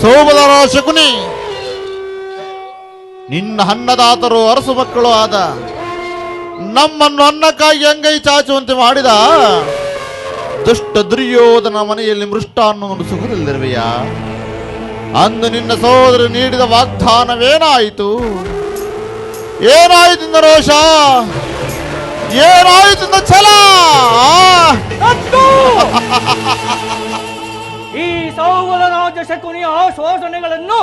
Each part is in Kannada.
ಸೋಮದರ ಶಕುನಿ, ನಿನ್ನ ಅನ್ನದಾತರು ಅರಸು ಮಕ್ಕಳು ಆದ ನಮ್ಮನ್ನು ಅನ್ನಕ್ಕಾಗಿ ಅಂಗೈ ಚಾಚುವಂತೆ ಮಾಡಿದ ದುಷ್ಟ ದುರ್ಯೋಧನ ಮನೆಯಲ್ಲಿ ಮೃಷ್ಟ ಮೃಷ್ಟಾನ್ನವನ್ನು ಸುಖದಲ್ಲಿರುವೆಯಾ ಅಂದು ನಿನ್ನ ಸಹೋದರ ನೀಡಿದ ವಾಗ್ದಾನವೇನಾಯಿತು? ಏನಾಯಿತು ರೋಷ? ಏನಾಯಿತು ಛಲ? ಶಕುನಿಯ ಶೋಷಣೆಗಳನ್ನು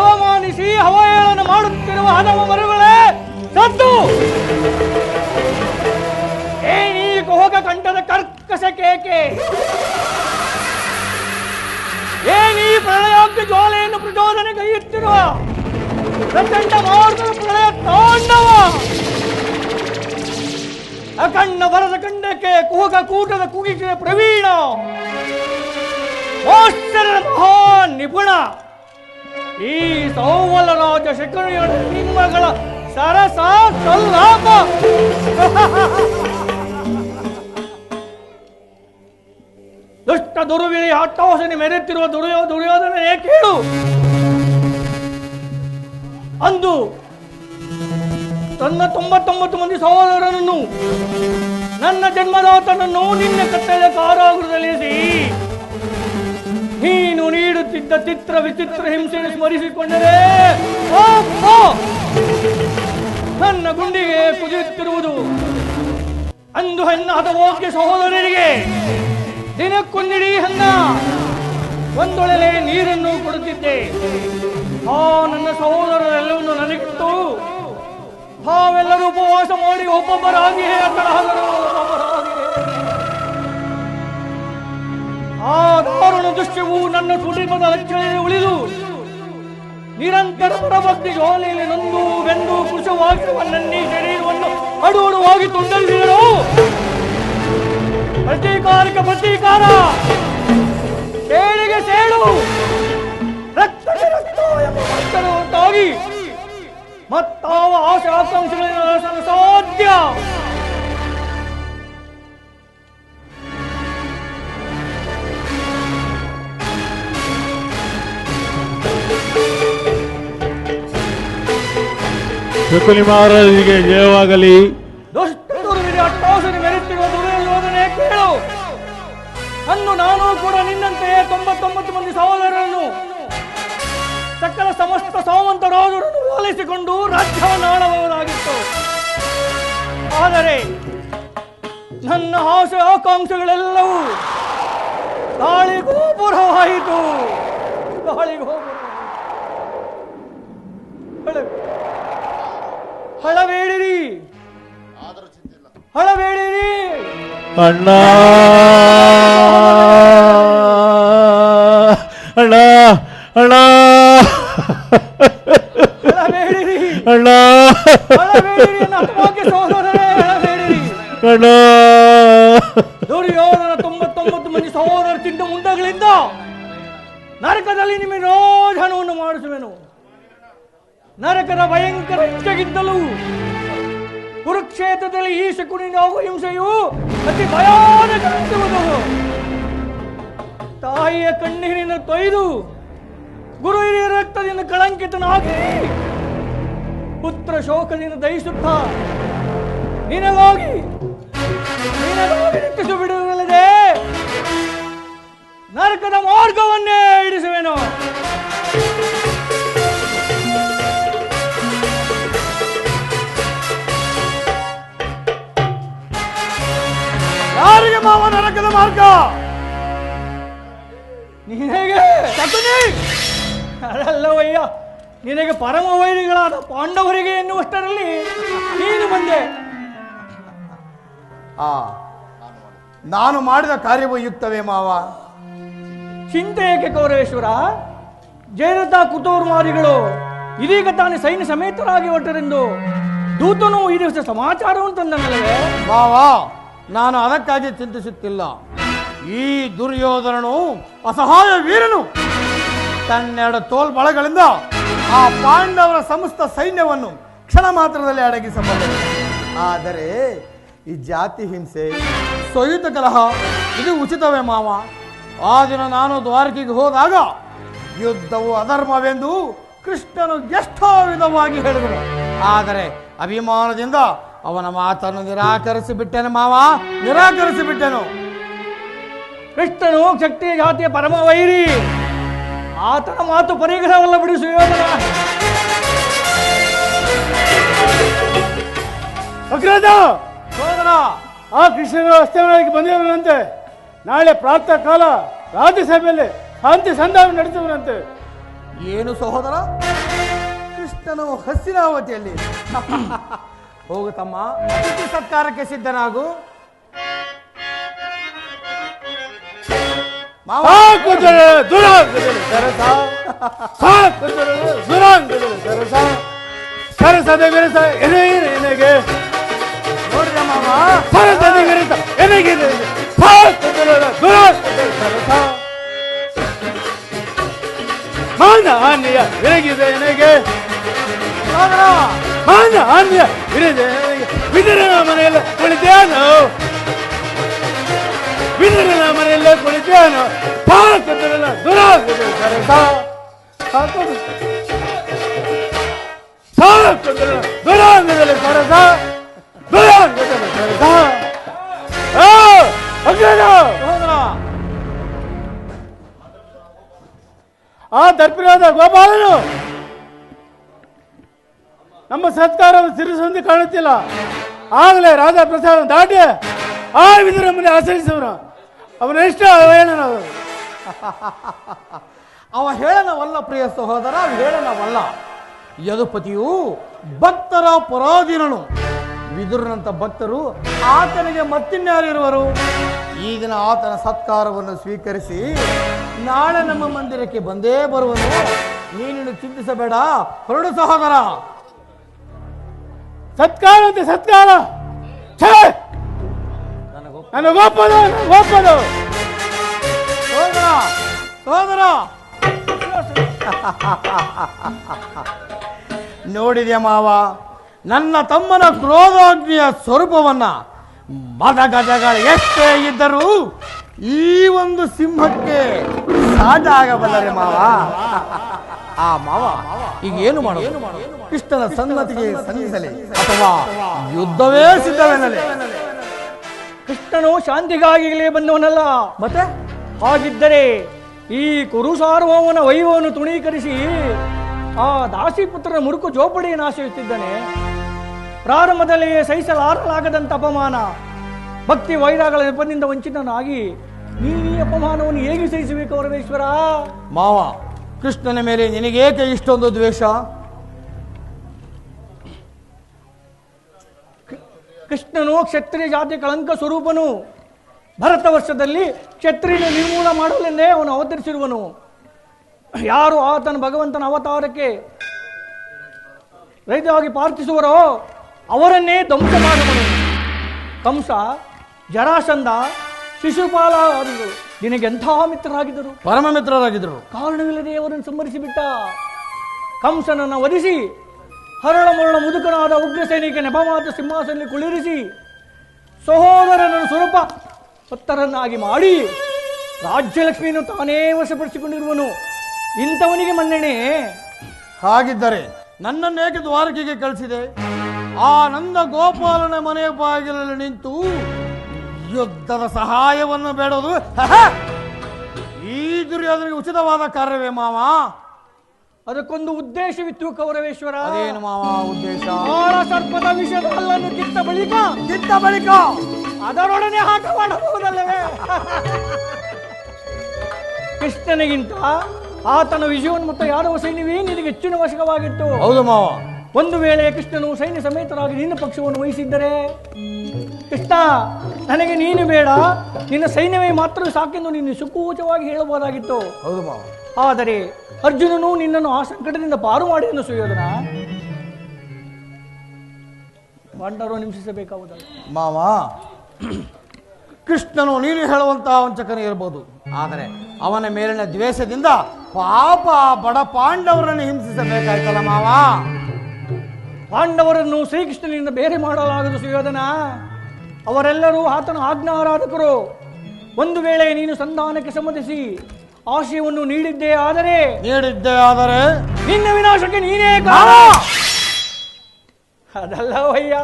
ಅವಮಾನಿಸಿ ಅವಹೇಳನ ಮಾಡುತ್ತಿರುವ ಹಲವು ಮರುಗಳೇ ಸದ್ದು! ಏನೀ ಹೋಗ ಕಂಠದ ಕರ್ಕಶ ಕೇಕೆ! ಏನೀ ಪ್ರಳಯಾಗ್ನಿ ಜೋಲೆಯನ್ನು ಪ್ರಚೋದನೆ ಕೈಯುತ್ತಿರುವ ಪ್ರಚಂಡ ಮಾರ್ಗದ ಪ್ರಳಯ ತಾಂಡವ! ಅಖಂಡ ವರದ ಖಂಡಕ್ಕೆ ಕುಹಕ ಕೂಟದ ಕುಗಿಕೆ ಪ್ರವೀಣ! ಮೋಶ್ಚರ್ಯದ ಮಹಾ ನಿಪುಣ. ಈ ಸೌವಲ ರಾಜ ಶಕುನಿಯ ನಿಮ್ಮಗಳ ಸರಸ ಸಲ್ಲಾಪ. ದುಷ್ಟ ದುರ್ವಿರಿ ಹಟ್ಟೋಸನೆ ಮೆರೆತಿರುವ ದುರ್ಯೋ ದುರ್ಯೋಧನ ಕೇಳು ಅಂದು ತನ್ನ ತೊಂಬತ್ತೊಂಬತ್ತು ಮಂದಿ ಸಹೋದರನನ್ನು ನನ್ನ ಜನ್ಮದಾತನನ್ನು ನಿನ್ನ ಕತ್ತಲೆ ಕಾರಾಗೃಹದಲ್ಲಿರಿಸಿ ನೀನು ನೀಡುತ್ತಿದ್ದ ಚಿತ್ರ ವಿಚಿತ್ರ ಹಿಂಸೆಯನ್ನು ಸ್ಮರಿಸಿಕೊಂಡರೆ! ನನ್ನ ಗುಂಡಿಗೆ ಕುದಿಯುತ್ತಿರುವುದು ಅಂದು ಹೆಣ್ಣ ಹತಭೋಗ್ಯ ಸಹೋದರರಿಗೆ ದಿನಕ್ಕೊಂದಿಡೀ ಹನ್ನ ಒಂದೊಳಲೆ ನೀರನ್ನು ಕೊಡುತ್ತಿದ್ದೆ ಆ ನನ್ನ ಸಹೋದರರೆಲ್ಲವನ್ನು ನನಗಿತ್ತು ತಾವೆಲ್ಲರೂ ಉಪವಾಸ ಮಾಡಿ ಒಬ್ಬೊಬ್ಬರಾಗಿ ತರಹದರು ಆ ದಾರುಣ ದೃಶ್ಯವು ನನ್ನ ಕುಟುಂಬದ ರಕ್ಷಣೆಯಲ್ಲಿ ಉಳಿದು ನಿರಂತರ ಪರಭಕ್ತಿ ಜ್ವಾಲೆಯಲ್ಲಿ ನೊಂದು ಬೆಂದು ಕುಶವಾಗಿರುವ ನನ್ನಿ ಶರೀರವನ್ನು ಅಡುವಡುವಾಗಿ ತುಂಡರಿಸಿದರು. ಪ್ರತೀಕಾರಕ ಪ್ರತೀಕಾರ. ಸೇಳಿಗೆ ಸೇಳು ರಕ್ತಕ್ಕೆ ರಕ್ತ ಎಂಬ ಮತ್ತಾವ ನಡೆಸಲು ಸಾಧ್ಯ. ಶಕುನಿ ಮಹಾರಾಜರಿಗೆ ಜಯವಾಗಲಿ. ದುರ್ಯೋಧನೆ ಕೇಳು. ಅಂದು ನಾನು ಕೂಡ ನಿನ್ನಂತೆಯೇ ತೊಂಬತ್ತೊಂಬತ್ತು ಮಂದಿ ಸಹೋದರರನ್ನು ಸಕಲ ಸಮಸ್ತ ಸಾಮಂತ ರಾಜರನ್ನು ಹೋಲಿಸಿಕೊಂಡು ರಾಜ್ಯವನ್ನು ಆಳಬಹುದಾಗಿತ್ತು ಆದರೆ ನನ್ನ ಆಸೆ ಆಕಾಂಕ್ಷೆಗಳೆಲ್ಲವೂ ಗಾಳಿ ಗೋಪುರವಾಯಿತು ಹಳಬೇಡಿರಿ. ಹಳಬೇಡಿರಿ. ಅಣ್ಣ. ಅಣ್ಣ. ಅಣ್ಣ. ಹಳಬೇಡಿರಿ. ಅಣ್ಣ. ಹಳಬೇಡಿರಿ ಅಪಭಾಗ್ಯ ಸಹೋದರರೇ ಹಳಬೇಡಿರಿ. ಅಣ್ಣ. ದುರ್ಯೋಧನ ತೊಂಬತ್ತೊಂಬತ್ತು ಮಂದಿ ಸಹೋದರ ತಿಂದ ಮುಂಡಗಳಿಂದ ನರಕದಲ್ಲಿ ನಿಮಗೆ ರೋಜನವನ್ನು ಮಾಡಿಸುವೆನು. ನರಕದ ಭಯಂಕರ ಹಿಂಸೆಗಿದ್ದಲು ಕುರುಕ್ಷೇತ್ರದಲ್ಲಿ ಈ ಶಕುನಿನ ಹಿಂಸೆಯು ಅತಿ ಭಯಾನಕ ತಾಯಿಯ ಕಣ್ಣೀರಿನ ತೊಯ್ದು ಗುರು ಹಿರಿಯ ರಕ್ತದಿಂದ ಕಳಂಕಿತನಾಗಿ ಪುತ್ರ ಶೋಕದಿಂದ ದಯಿಸುತ್ತ ನಿನಗಾಗಿ ನಿನಗಾಗಿ ನಿಟ್ಟಿಸು ಬಿಡುವಲ್ಲದೆ ನರಕದ ಮಾರ್ಗವನ್ನೇ ಹಿಡಿಸುವೆನು ಮಾವ ನರಕದ ಮಾರ್ಗ. ನಿನಗೆ? ಶಕುನಿ! ಅಲ್ಲವಯ್ಯ ನಿನಗೆ ಪರಮ ವೈರಿಗಳಾದ ಪಾಂಡವರಿಗೆ ಎನ್ನುವಷ್ಟರಲ್ಲಿ ನೀನು ಬಂದೆ. ಆ ನಾನು ಮಾಡಿದ ಕಾರ್ಯವು ಯುಕ್ತವೇ ಮಾವ? ಚಿಂತೆ ಏಕೆ ಕೌರವೇಶ್ವರ ಜಯರಥ ಕುತೋರ್ಮಾರಿಗಳು ಇದೀಗ ತಾನೇ ಸೈನ್ಯ ಸಮೇತರಾಗಿ ಹೊರಟರೆಂದು ದೂತನು ಈ ದಿವಸ ಸಮಾಚಾರವನ್ನು ತಂದನಲ್ಲವೇ ಮಾವ ನಾನು ಅದಕ್ಕಾಗಿ ಚಿಂತಿಸುತ್ತಿಲ್ಲ. ಈ ದುರ್ಯೋಧನನು ಅಸಹಾಯ ವೀರನು. ತನ್ನೆರಡು ತೋಲ್ಬಳಗಳಿಂದ ಆ ಪಾಂಡವರ ಸಮಸ್ತ ಸೈನ್ಯವನ್ನು ಕ್ಷಣ ಮಾತ್ರದಲ್ಲಿ ಅಡಗಿಸಬಹುದು ಆದರೆ ಈ ಜಾತಿ ಹಿಂಸೆ, ಸೊಯುತ ಕಲಹ, ಇದು ಉಚಿತವೇ ಮಾವ. ಆ ದಿನ ನಾನು ದ್ವಾರಕೆಗೆ ಹೋದಾಗ ಯುದ್ಧವು ಅಧರ್ಮವೆಂದು ಕೃಷ್ಣನು ಎಷ್ಟೋ ವಿಧವಾಗಿ ಹೇಳಿದರು ಆದರೆ ಅಭಿಮಾನದಿಂದ ಅವನ ಮಾತನ್ನು ನಿರಾಕರಿಸಿ ಬಿಟ್ಟೆನು ಮಾವ ನಿರಾಕರಿಸಿ ಬಿಟ್ಟೆನು ಕೃಷ್ಣನು ಶಕ್ತಿ ಜಾತಿಯ ಪರಮ ವೈರಿ. ಆತನ ಮಾತು ಪರಿಗ್ರಹವಲ್ಲ ಬಿಡಿ ಸುಯೋಧನ. ಅಗ್ರಜ! ಸೋದರ ಆ ಕೃಷ್ಣನ ಅಸ್ತಮನಕ್ಕೆ ಬಂದಿರುವಂತೆ ನಾಳೆ ಪ್ರಾತಃ ಕಾಲ ರಾಜ್ಯಸಭೆಯಲ್ಲಿ ಶಾಂತಿ ಸಂಧಾನ ನಡೆಸುವನಂತೆ ಏನು ಸಹೋದರ ಕೃಷ್ಣನು ಹಸಿರಾವತಿಯಲ್ಲಿ. ಹೋಗು ತಮ್ಮ. ಅತಿಥಿ ಸತ್ಕಾರಕ್ಕೆ ಸಿದ್ಧನಾಗು. ಮಾವ. ಸರಸ. ಸರಸ. ಸರಸದ ವಿರಸ ಎನೆಗೆ ನೋಡಿದ ಮಾವ. ಸರಸದ ವಿರಸ ಎನೆಗೆ ಸರಸ. ಮಾನ ಹಾನಿಯ ವಿರಗಿದೆ ಎನೆಗೆ ಸೋದರ. ಮಾನ ಹಾನಿಯ ವಿರದೆ ಎನೆಗೆ ವಿದುರನ ಮನೆಯಲ್ಲಿ ಕುಳಿತೇನು ವಿದುರನ ಮನೆಯಲ್ಲೇ ಕುಳಿತೇನು ಸಾಕು ಜನ ದುರಾಂಗದಲ್ಲಿ ಸರಸ ಸಾಕು ಸಾಕು ಜನ ದುರಾಂಗದಲ್ಲಿ ಸರಸ ದುರಾಂಗದಲ್ಲಿ ಸರಸ ಆ, ಅಗ್ರಜ! ಸಹೋದರ ಆ ದರ್ಪಿನಾದ ಗೋಪಾಲನು ನಮ್ಮ ಸತ್ಕಾರದ ಸಿರಿಸೊಂದಿ ಕಾಣುತ್ತಿಲ್ಲ. ಆಗಲೇ ರಾಧಾ ಪ್ರಸಾದ ದಾಟಿ ಆ ವಿಜೃಂಭಣೆ ಮುಂದೆ ಆಚರಿಸುವನು ಅವನ ಎಷ್ಟು ಹೇಳೋಣ. ಅವ ಹೇಳನವಲ್ಲ ಪ್ರಿಯ ಸಹೋದರ ಹೇಳನವಲ್ಲ. ಯದುಪತಿಯು ಭಕ್ತರ ಪರಾಧೀನನು. ವಿದುರನಂತ ಭಕ್ತರು ಆತನಿಗೆ ಮತ್ತಿನ್ಯಾರಿರುವರು? ಈ ದಿನ ಆತನ ಸತ್ಕಾರವನ್ನು ಸ್ವೀಕರಿಸಿ, ನಾಳೆ ನಮ್ಮ ಮಂದಿರಕ್ಕೆ ಬಂದೇ ಬರುವನು. ನೀನು ಚಿಂತಿಸಬೇಡ. ಹೊರಡು ಸಹೋದರ. ಸತ್ಕಾರ ಅಂತೆ, ಸತ್ಕಾರ. ನನಗೊಪ್ಪದು ನನಗೆ ಒಪ್ಪದು ಸೋದರ ಸಹೋದರ ನೋಡಿದ್ಯಾ ಮಾವ? ನನ್ನ ತಮ್ಮನ ಕ್ರೋಧಾಗ್ನಿಯ ಸ್ವರೂಪವನ್ನ ಮದಗಜಗಳು ಎಷ್ಟೇ ಇದ್ದರೂ ಈ ಒಂದು ಸಿಂಹಕ್ಕೆ ಸಾಟ ಆಗಬಲ್ಲರೆ ಮಾವ. ಆ ಮಾವ ಈಗ ಏನು ಮಾಡೋದು? ಕೃಷ್ಣನ ಸನ್ನತಿಗೆ ಸಂಧಿಸಲಿ. ಅಥವಾ ಯುದ್ಧವೇ ಸಿದ್ಧವೆನ್ನಲಿ. ಕೃಷ್ಣನು ಶಾಂತಿಗಾಗಿಲೇ ಬಂದವನಲ್ಲ. ಮತ್ತೆ? ಹಾಗಿದ್ದರೆ ಈ ಕುರು ಸಾರ್ವಭೌಮನ ವೈಭವವನ್ನು ತುಣೀಕರಿಸಿ ಆ ದಾಸಿಪುತ್ರನ ಮುರುಕು ಜೋಪಡಿಯನ್ನು ಆಶ್ರಯಿಸುತ್ತಿದ್ದಾನೆ. ಪ್ರಾರಂಭದಲ್ಲಿಯೇ ಸಹಿಸಲಾರಲಾಗದಂತ ಅಪಮಾನ. ಭಕ್ತಿ ವೈರಾಗಳ ನೆಪದಿಂದ ವಂಚಿತನಾಗಿ ನೀ ಅಪಮಾನವನ್ನು ಹೇಗೆ ಸಹಿಸಬೇಕು ಪರಮೇಶ್ವರ? ಮಾವ ಕೃಷ್ಣನ ಮೇಲೆ ನಿನಗೇಕೆ ಇಷ್ಟೊಂದು ದ್ವೇಷ? ಕೃಷ್ಣನು ಕ್ಷತ್ರಿಯ ಜಾತಿ ಕಳಂಕ ಸ್ವರೂಪನು. ಭರತ ವರ್ಷದಲ್ಲಿ ಕ್ಷತ್ರಿಯ ನಿರ್ಮೂಲ ಮಾಡಲೆಂದೇ ಅವನು ಅವತರಿಸಿರುವನು. ಯಾರು ಆತನ ಭಗವಂತನ ಅವತಾರಕ್ಕೆ ರೈತವಾಗಿ ಪ್ರಾರ್ಥಿಸುವರೋ ಅವರನ್ನೇ ಧ್ವಂಸ ಮಾಡುವನು. ಕಂಸ, ಜರಾಸಂಧ ಶಿಶುಪಾಲ ನಿನಗೆಂಥ ಮಿತ್ರರಾಗಿದ್ದರು? ಪರಮ ಮಿತ್ರರಾಗಿದ್ದರು ಕಾರಣವಿಲ್ಲದೆ ಅವರನ್ನು ಸಂಹರಿಸಿಬಿಟ್ಟ. ಕಂಸನನ್ನು ವಧಿಸಿ ಹರಳ ಮರಳ ಮುದುಕನಾದ ಉಗ್ರ ಸೈನಿಕ ನೆಪಮಾತ ಸಿಂಹಾಸನಲ್ಲಿ ಕುಳಿರಿಸಿ ಸಹೋದರನನ್ನು ಸ್ವರೂಪ ಪತ್ತರನ್ನಾಗಿ ಮಾಡಿ ರಾಜ್ಯಲಕ್ಷ್ಮಿಯನ್ನು ತಾನೇ ವಶಪಡಿಸಿಕೊಂಡಿರುವನು. ಇಂಥವನಿಗೆ ಮನ್ನಣೆ. ಹಾಗಿದ್ದರೆ ನನ್ನನ್ನೇಕೆ ದ್ವಾರಕೆಗೆ ಕಳಿಸಿದೆ? ಆ ನಂದ ಗೋಪಾಲನ ಮನೆಯ ಬಾಗಿಲಲ್ಲಿ ನಿಂತು ಯುದ್ಧದ ಸಹಾಯವನ್ನು ಬೇಡೋದು! ಈ ದುರ್ಯೋಧನಿಗೆ ಉಚಿತವಾದ ಕಾರ್ಯವೇ ಮಾವ? ಅದಕ್ಕೊಂದು ಉದ್ದೇಶವಿತ್ತು ಕೌರವೇಶ್ವರ. ಅದೇನು ಮಾವ ಉದ್ದೇಶ? ಕಾಳ ಸರ್ಪದ ವಿಷದ ಹಲ್ಲನ್ನು ಕಿತ್ತ ಬಳಿಕ ಕಿತ್ತ ಬಳಿಕ? ಅದರೊಡನೆ ಹಾಕ ಮಾಡಬಹುದಲ್ಲವೇ? ಕೃಷ್ಣನಿಗಿಂತ ಆತನ ವಿಜಯೋನ್ಮುತ್ತ ಯಾದವ ಸೈನ್ಯವೇ ನಿನಗೆ ಹೆಚ್ಚಿನ ವಶಕವಾಗಿತ್ತು ಹೌದು ಮಾವ. ಒಂದು ವೇಳೆ ಕೃಷ್ಣನು ಸೈನ್ಯ ಸಮೇತರಾಗಿ ನಿನ್ನ ಪಕ್ಷವನ್ನು ವಹಿಸಿದ್ದರೆ ಕೃಷ್ಣ ನನಗೆ ನೀನು ಬೇಡ. ನಿನ್ನ ಸೈನ್ಯವೇ ಮಾತ್ರ ಸಾಕೆಂದು ನೀನು ಸುಕೂಚವಾಗಿ ಹೇಳಬಹುದಾಗಿತ್ತು. ಹೌದು ಆದರೆ ಅರ್ಜುನನು ನಿನ್ನನ್ನು ಆ ಸಂಕಟದಿಂದ ಪಾರು ಮಾಡಿ ಎಂದು ಸುಯೋಧನ. ಪಾಂಡವರು ನಿಮಿಷಿಸಬೇಕಾಗುವುದಲ್ಲ ಮಾವ ಕೃಷ್ಣನು ನೀನು ಹೇಳುವಂತಹ ವಂಚಕನೇ ಇರಬಹುದು ಆದರೆ ಅವನ ಮೇಲಿನ ದ್ವೇಷದಿಂದ ಪಾಪ ಬಡ ಪಾಂಡವರನ್ನು ಹಿಂಸಿಸಬೇಕಾಯ್ತಲ್ಲ ಮಾವ. ಪಾಂಡವರನ್ನು ಶ್ರೀಕೃಷ್ಣನಿಂದ ಬೇರೆ ಮಾಡಲಾಗದು ಸುಯೋಧನ. ಅವರೆಲ್ಲರೂ ಆತನ ಆಜ್ಞಾರಾಧಕರು. ಒಂದು ವೇಳೆ ನೀನು ಸಂಧಾನಕ್ಕೆ ಸಮ್ಮತಿಸಿ ಆಶಯವನ್ನು ನೀಡಿದ್ದೇ ಆದರೆ ನೀಡಿದ್ದೇ ಆದರೆ ನಿನ್ನ ವಿನಾಶಕ್ಕೆ ನೀನೇ ಕಾರಣ. ಅದಲ್ಲವಯ್ಯ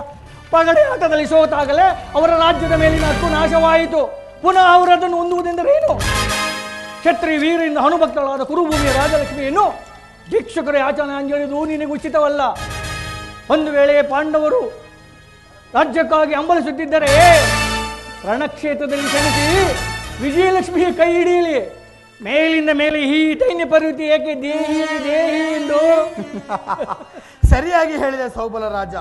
ಪಗಡೆ ಆಟದಲ್ಲಿ ಸೋತಾಗಲೇ ಅವರ ರಾಜ್ಯದ ಮೇಲಿನ ಹಕ್ಕು ನಾಶವಾಯಿತು. ಪುನಃ ಅವರದನ್ನು ಹೊಂದುವುದೆಂದರೇನು ಕ್ಷತ್ರಿ ವೀರರಿಂದ ಹನುಭಕ್ತಳಾದ ಕುರುಭೂಮಿಯ ರಾಜಲಕ್ಷ್ಮಿಯನ್ನು ಭಿಕ್ಷುಕರ ಆಚರಣೆ ಅಂಜಲಿದು ನಿನಗೆ ಉಚಿತವಲ್ಲ. ಒಂದು ವೇಳೆ ಪಾಂಡವರು ರಾಜ್ಯಕ್ಕಾಗಿ ಹಂಬಲಿಸುತ್ತಿದ್ದರೆ ರಣಕ್ಷೇತ್ರದಲ್ಲಿ ಸೆಣಸಿ ವಿಜಯಲಕ್ಷ್ಮಿಯ ಕೈ ಹಿಡಿಯಲಿ. ಮೇಲಿಂದ ಮೇಲೆ ಈ ದೈನ್ಯ ಪರ್ವತಿ ಏಕೆ ದೇಹಿ ದೇಹಿ ಎಂದು? ಸರಿಯಾಗಿ ಹೇಳಿದೆ ಸೌಬಲ ರಾಜ.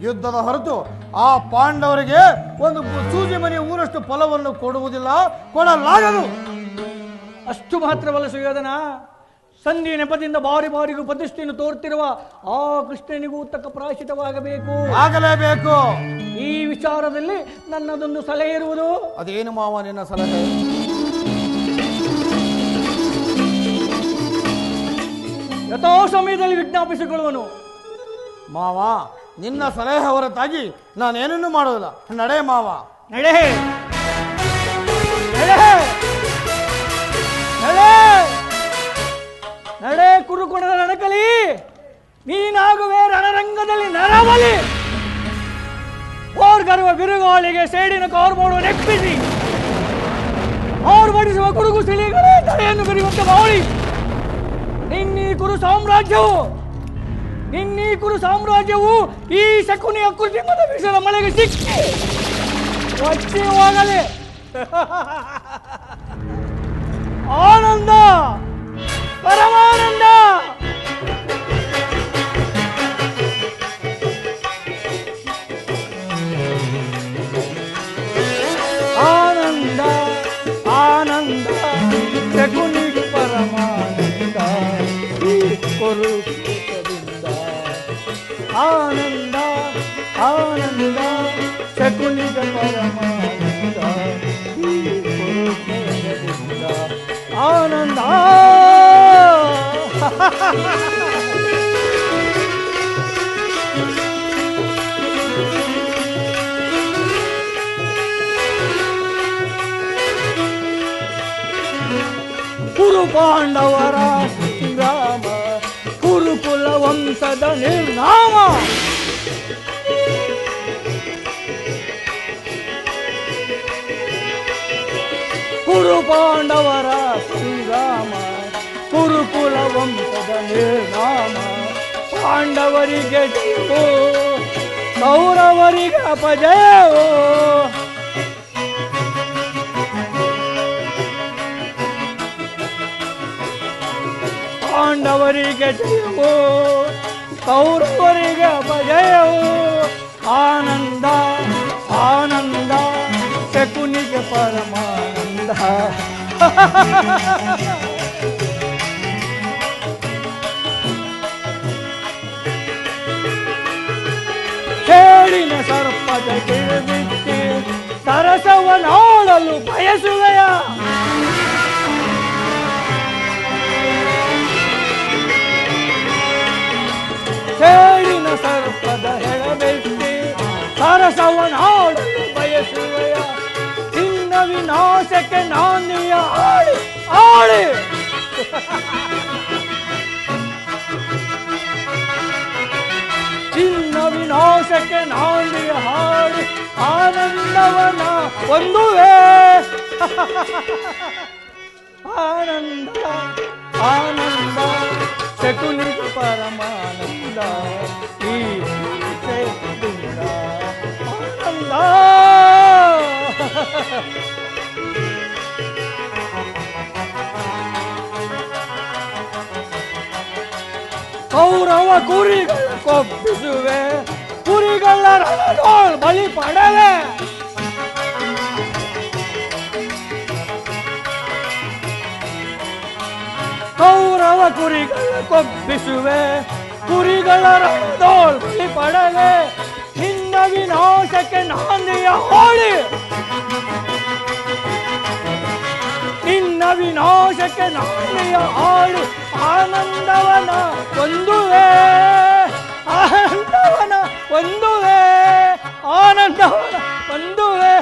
ಯುದ್ಧದ ಹೊರತು ಆ ಪಾಂಡವರಿಗೆ ಒಂದು ಸೂಜಿ ಮನೆ ಊರಷ್ಟು ಫಲವನ್ನು ಕೊಡುವುದಿಲ್ಲ ಕೊಡಲಾಗದು. ಅಷ್ಟು ಮಾತ್ರವಲ್ಲ ಸುಯೋಧನ ಸಂಧಿ ನೆಪದಿಂದ ಬಾರಿ ಬಾರಿಗೂ ಪ್ರತಿಷ್ಠೆಯನ್ನು ತೋರುತ್ತಿರುವ ಆ ಕೃಷ್ಣನಿಗೂ ತಕ್ಕ ಪ್ರಾಶಿತವಾಗಬೇಕು ಆಗಲೇಬೇಕು. ಈ ವಿಚಾರದಲ್ಲಿ ನನ್ನದೊಂದು ಸಲಹೆ ಇರುವುದು. ಅದೇನು ಮಾವ ನಿನ್ನ ಸಲಹೆ? ಯಥೋ ಸಮಯದಲ್ಲಿ ವಿಜ್ಞಾಪಿಸಿಕೊಳ್ಳುವನು. ಮಾವ ನಿನ್ನ ಸಲಹೆ ಹೊರತಾಗಿ ನಾನೇನನ್ನು ಮಾಡೋದಿಲ್ಲ. ನಡೆ ಮಾವ. ನಡೆ ನಡೆ ಮಾಡುವ ನೆಪ್ಪಿಸಿ ಬಡಿಸುವ ಕುರುಗು ಸಿಳಿಗಳೇ ತಲೆಯನ್ನು ಬೆರೆಯುವಂತೆ ಮಾಡಿ. ನಿನ್ನೀ ಕುರು ಸಾಮ್ರಾಜ್ಯವು, ನಿನ್ನೀ ಕುರು ಸಾಮ್ರಾಜ್ಯವು ಈ ಶಕುನಿಯ ಕೃತಿಮದ ವಿಷದ ಮಳೆಗೆ ಸಿಕ್ಕಿ ಒಚ್ಚಿ ಆನಂದ ಪರಮಾನಂದ ಶಕುನಿ ಪರಮಾನಂದ ಈ ಕುರುಕ್ಷೇತ್ರದಿಂದ ಆನಂದ ಆನಂದ ಶಕುನಿಗ ಪರಮಾನಂದ ಈ ಪಾಂಡವರ ಸಂಗ್ರಾಮ ಕುರುಕುಲ ವಂಶದ ನಿರ್ನಾಮ ಕುರು ಪಾಂಡವರ ಸಂಗ್ರಾಮ ಕುರುಕುಲ ವಂಶದ ನಿರ್ನಾಮ ಪಾಂಡವರಿಗೆ ಜಯವೋ ಕೌರವರಿಗೆ ಅಪಜಯವೋ ಪಾಂಡವರಿಗೆ ಜಯವೋ ಕೌರವರಿಗೆ ಅಪಜಯವೋ ಆನಂದ ಆನಂದ ಶಕುನಿಗೆ ಪರಮಾನಂದ ಕೇಳಿನ ಸರ್ಪದ ಕಿವಿಬಿಟ್ಟಿ ಸರಸವನಾಡಲು ಬಯಸುವೆಯ ಚಿನ್ನ ವಿನಾಶಕ್ಕೆ ನಾಂದಿಯ ಆಳಿ ಆಳಿ. ಚಿನ್ನ ವಿನಾಶಕ್ಕೆ ನಾಂದಿಯ ಹಾಡಿ ಆನಂದವನ ಒಂದುವೇ. ಆನಂದ ಆನಂದ. ಕೌರವ ಕುರಿಗಳ ಕೊಬ್ಬಿಸುವೆ. ಕುರಿಗಳ ರಣದೋಳ್ ಬಲಿ ಪಡವೆ. ಕೌರವ ಕುರಿಗಳ ಕೊಬ್ಬಿಸುವೆ. ಕುರಿಗಳ ರಣದೋಳ್ ಬಲಿ ಪಡವೆ. ನಿನ್ನ ವಿನಾಶಕ್ಕೆ ನಾಂದಿಯ ಹೋಳಿ. ವಿನಾಶಕ್ಕೆ ನಾಂದಿಯ ಹಾಡಿ ಆನಂದವನ ಒಂದುವೇ ಆನಂದವನ ಒಂದುವೇ ಆನಂದವನ ಒಂದುವೇ